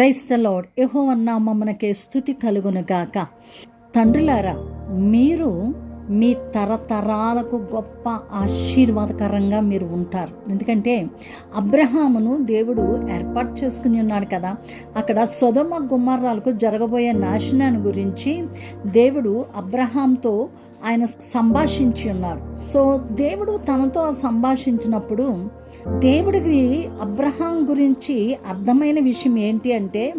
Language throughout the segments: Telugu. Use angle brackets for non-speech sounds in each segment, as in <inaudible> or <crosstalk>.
క్రైస్తలోడ్ యహోవన్నామమ్మనకే స్థుతి కలుగును గాక. తండ్రులారా మీరు మీ తరతరాలకు గొప్ప ఆశీర్వాదకరంగా మీరు ఉంటారు. ఎందుకంటే అబ్రహామును దేవుడు ఏర్పాటు చేసుకుని ఉన్నాడు కదా. అక్కడ సొదమ గుమ్మర్రాలకు జరగబోయే నాశనాన్ని గురించి దేవుడు అబ్రహాంతో ఆయన సంభాషించి ఉన్నారు. సో దేవుడు తనతో సంభాషించినప్పుడు దేవుడికి అబ్రహాం గురించి అర్థమైన విషయం ఏంటి అంటే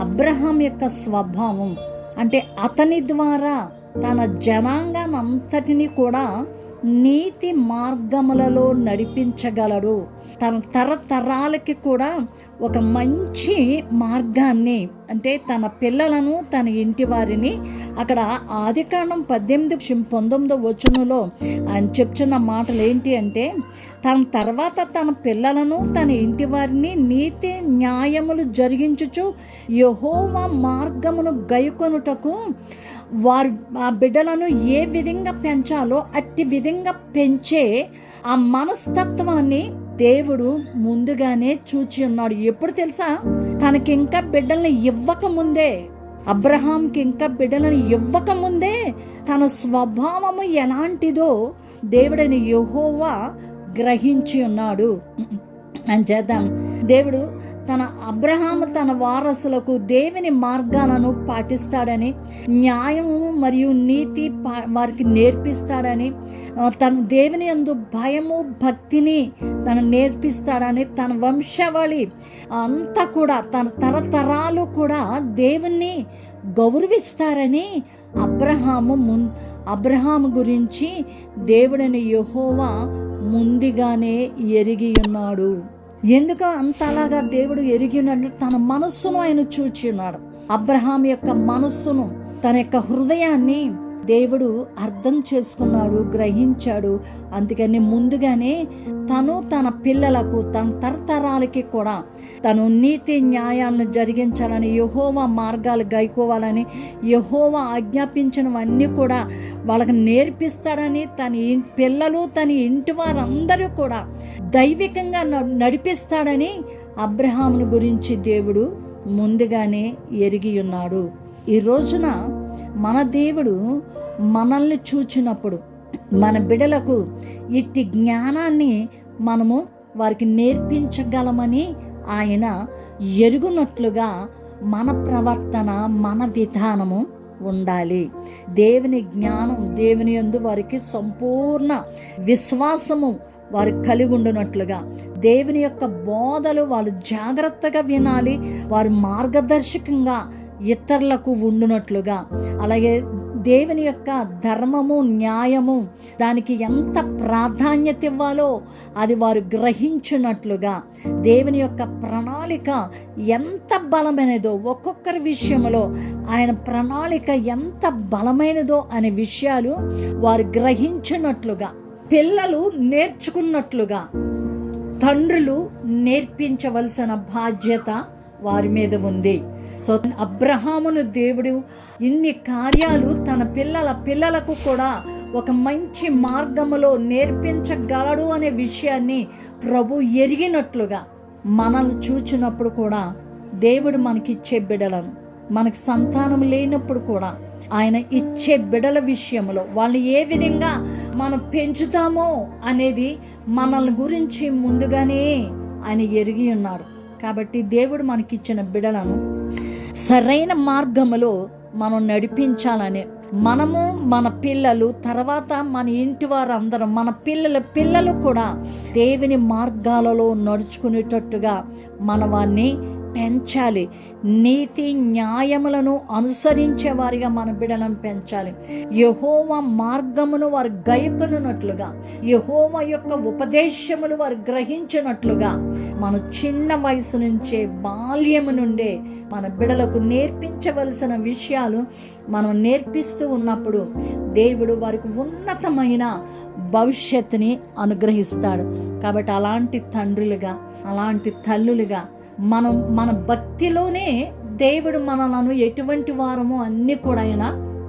అబ్రహాం యొక్క స్వభావం. అంటే అతని ద్వారా తన జనాంగానంతటిని కూడా నీతి మార్గములలో నడిపించగలడు. తన తరతరాలకి కూడా ఒక మంచి మార్గాన్ని అంటే తన పిల్లలను తన ఇంటి వారిని అక్కడ ఆదికాండం పద్దెనిమిది పంతొమ్మిదో వచనంలో ఆయన చెప్తున్న మాటలు ఏంటి అంటే తన తర్వాత తన పిల్లలను తన ఇంటి వారిని నీతి న్యాయములు జరిగించుచు యహోవ మార్గమును గైకొనుటకు వారు ఆ బిడ్డలను ఏ విధంగా పెంచాలో అట్టి విధంగా పెంచే ఆ మనస్తత్వాన్ని దేవుడు ముందుగానే చూచి ఉన్నాడు. ఎప్పుడు తెలుసా? తనకి ఇంకా బిడ్డల్ని ఇవ్వక ముందే అబ్రహాంకి ఇంకా బిడ్డలను ఇవ్వక ముందే తన స్వభావము ఎలాంటిదో దేవుడని యహోవా గ్రహించి ఉన్నాడు. <clears throat> అని చేద్దాం. దేవుడు తన అబ్రహాము తన వారసులకు దేవుని మార్గాలను పాటిస్తాడని న్యాయము మరియు నీతి వారికి నేర్పిస్తాడని తన దేవుని అందు భయము భక్తిని తను నేర్పిస్తాడని తన వంశవళి అంతా కూడా తన తరతరాలు కూడా దేవుణ్ణి గౌరవిస్తారని అబ్రహాము మున్ అబ్రహాము గురించి దేవుడని యహోవా ముందుగానే ఎరిగి ఉన్నాడు. ఎందుకు అంతలాగా దేవుడు ఎరిగినట్టు తన మనస్సును ఆయన చూచి ఉన్నాడు. అబ్రహాం యొక్క మనస్సును తన యొక్క హృదయాన్ని దేవుడు అర్థం చేసుకున్నాడు గ్రహించాడు. అందుకని ముందుగానే తను తన పిల్లలకు తన తరతరాలకి కూడా తను నీతి న్యాయాలను జరిగించాలని యహోవా మార్గాలు గైకోవాలని యహోవా ఆజ్ఞాపించినవన్నీ కూడా వాళ్ళకి నేర్పిస్తాడని తన పిల్లలు తన ఇంటి వారందరూ కూడా దైవికంగా నడిపిస్తాడని అబ్రహామును గురించి దేవుడు ముందుగానే ఎరిగి ఉన్నాడు. ఈ రోజున మన దేవుడు మనల్ని చూచినప్పుడు మన బిడలకు ఇట్టి జ్ఞానాన్ని మనము వారికి నేర్పించగలమని ఆయన ఎరుగునట్లుగా మన ప్రవర్తన మన విధానము ఉండాలి. దేవుని జ్ఞానం దేవుని యందు వారికి సంపూర్ణ విశ్వాసము వారు కలిగి ఉండునట్లుగా దేవుని యొక్క బోధలు వాళ్ళు జాగ్రత్తగా వినాలి వారు మార్గదర్శకంగా ఇతరులకు ఉండునట్లుగా అలాగే దేవుని యొక్క ధర్మము న్యాయము దానికి ఎంత ప్రాధాన్యత ఇవ్వాలో అది వారు గ్రహించినట్లుగా దేవుని యొక్క ప్రణాళిక ఎంత బలమైనదో ఒక్కొక్కరి విషయంలో ఆయన ప్రణాళిక ఎంత బలమైనదో అనే విషయాలు వారు గ్రహించినట్లుగా పిల్లలు నేర్చుకున్నట్లుగా తండ్రులు నేర్పించవలసిన బాధ్యత వారి మీద ఉంది. సో అబ్రహామును దేవుడు ఇన్ని కార్యాలు తన పిల్లల పిల్లలకు కూడా ఒక మంచి మార్గములో నేర్పించగలడు అనే విషయాన్ని ప్రభు ఎరిగినట్లుగా మనల్ని చూచినప్పుడు కూడా దేవుడు మనకిచ్చే బిడలను మనకు సంతానం లేనప్పుడు కూడా ఆయన ఇచ్చే బిడల విషయంలో వాళ్ళు ఏ విధంగా మనం పెంచుతామో అనేది మనల్ని గురించి ముందుగానే ఆయన ఎరిగి ఉన్నాడు కాబట్టి దేవుడు మనకిచ్చిన బిడలను సరైన మార్గములో మనం నడిపించాలని. మనము మన పిల్లలు తర్వాత మన ఇంటి వారందరం మన పిల్లల పిల్లలు కూడా దేవుని మార్గాలలో నడుచుకునేటట్టుగా మన వారిని పెంచాలి. నీతి న్యాయములను అనుసరించే వారిగా మన బిడలను పెంచాలి. యహోవ మార్గమును వారు గయకునున్నట్లుగా యహోవ యొక్క ఉపదేశములు వారు గ్రహించినట్లుగా మన చిన్న వయసు నుంచే బాల్యము నుండే మన బిడలకు నేర్పించవలసిన విషయాలు మనం నేర్పిస్తూ ఉన్నప్పుడు దేవుడు వారికి ఉన్నతమైన భవిష్యత్తుని అనుగ్రహిస్తాడు. కాబట్టి అలాంటి తండ్రులుగా అలాంటి తల్లులుగా మనం మన భక్తిలోనే దేవుడు మనలను ఎటువంటి వారమో అన్నీ కూడా ఆయన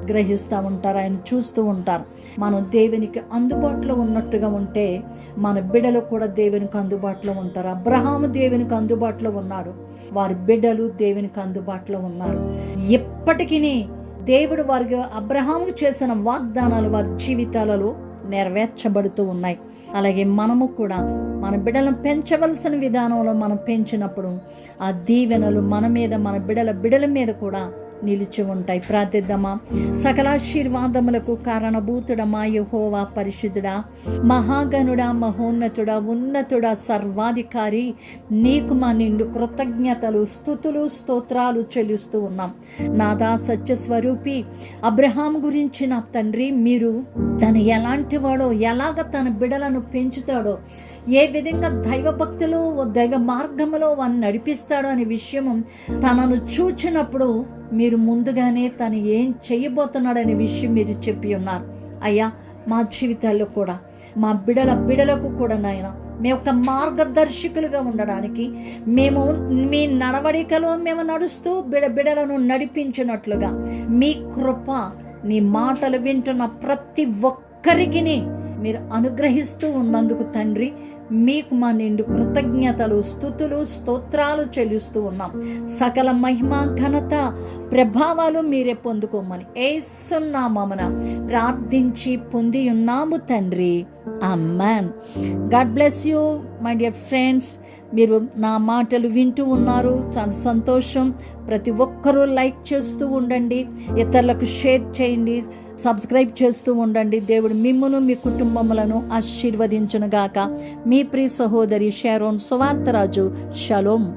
గ్రహిస్తూ ఉంటారు ఆయన చూస్తూ ఉంటారు. మనం దేవునికి అందుబాటులో ఉన్నట్టుగా ఉంటే మన బిడ్డలు కూడా దేవునికి అందుబాటులో ఉంటారు. అబ్రహాము దేవునికి అందుబాటులో ఉన్నాడు. వారి బిడ్డలు దేవునికి అందుబాటులో ఉన్నారు. ఎప్పటికీ దేవుడు వారికి అబ్రహాముకు చేసిన వాగ్దానాలు వారి జీవితాలలో నెరవేర్చబడుతూ ఉన్నాయి. అలాగే మనము కూడా మన బిడ్డలను పెంచవలసిన విధానంలో మనం పెంచినప్పుడు ఆ దీవెనలు మన మీద మన బిడల బిడల మీద కూడా నిలిచి ఉంటాయి. ప్రార్థిద్దామా. సకలాశీర్వాదములకు కారణభూతుడమా యహోవా పరిశుద్ధుడా మహాగనుడా మహోన్నతుడా ఉన్నతుడా సర్వాధికారి నీకు మా నిండు కృతజ్ఞతలు స్థుతులు స్తోత్రాలు చెల్లిస్తూ ఉన్నాం. నాదా సత్యస్వరూపి అబ్రహాం గురించి నా తండ్రి మీరు తను ఎలాంటి వాడో ఎలాగ తన బిడలను పెంచుతాడో ఏ విధంగా దైవ భక్తులు దైవ మార్గములో వాన్ని నడిపిస్తాడో అనే విషయము తనను చూచినప్పుడు మీరు ముందుగానే తను ఏం చేయబోతున్నాడనే విషయం మీరు చెప్పి ఉన్నారు. అయ్యా మా జీవితాల్లో కూడా మా బిడల బిడలకు కూడా నాయన మీ యొక్క మార్గదర్శకులుగా ఉండడానికి మేము మీ నడవడికలో మేము నడుస్తూ బిడ బిడలను నడిపించినట్లుగా మీ కృప నీ మాటలు వింటున్న ప్రతి ఒక్కరికి మీరు అనుగ్రహిస్తూ ఉన్నందుకు తండ్రి మీకు మా నిండు కృతజ్ఞతలు స్థుతులు స్తోత్రాలు చెల్లిస్తూ ఉన్నాం. సకల మహిమ ఘనత ప్రభావాలు మీరే పొందుకోమని ఏసున్నామన ప్రార్థించి పొంది ఉన్నాము తండ్రి. Amen God bless you my dear friends. మీరు నా మాటలు వింటూ ఉన్నారు. చాలా సంతోషం. ప్రతి ఒక్కరూ లైక్ చేస్తూ ఉండండి. ఇతరులకు షేర్ చేయండి. సబ్స్క్రైబ్ చేస్తూ ఉండండి. దేవుడు మిమ్మను మీ కుటుంబములను ఆశీర్వదించునుగాక. మీ ప్రియ సహోదరి షారోన్ సువార్తరాజు. షలోం.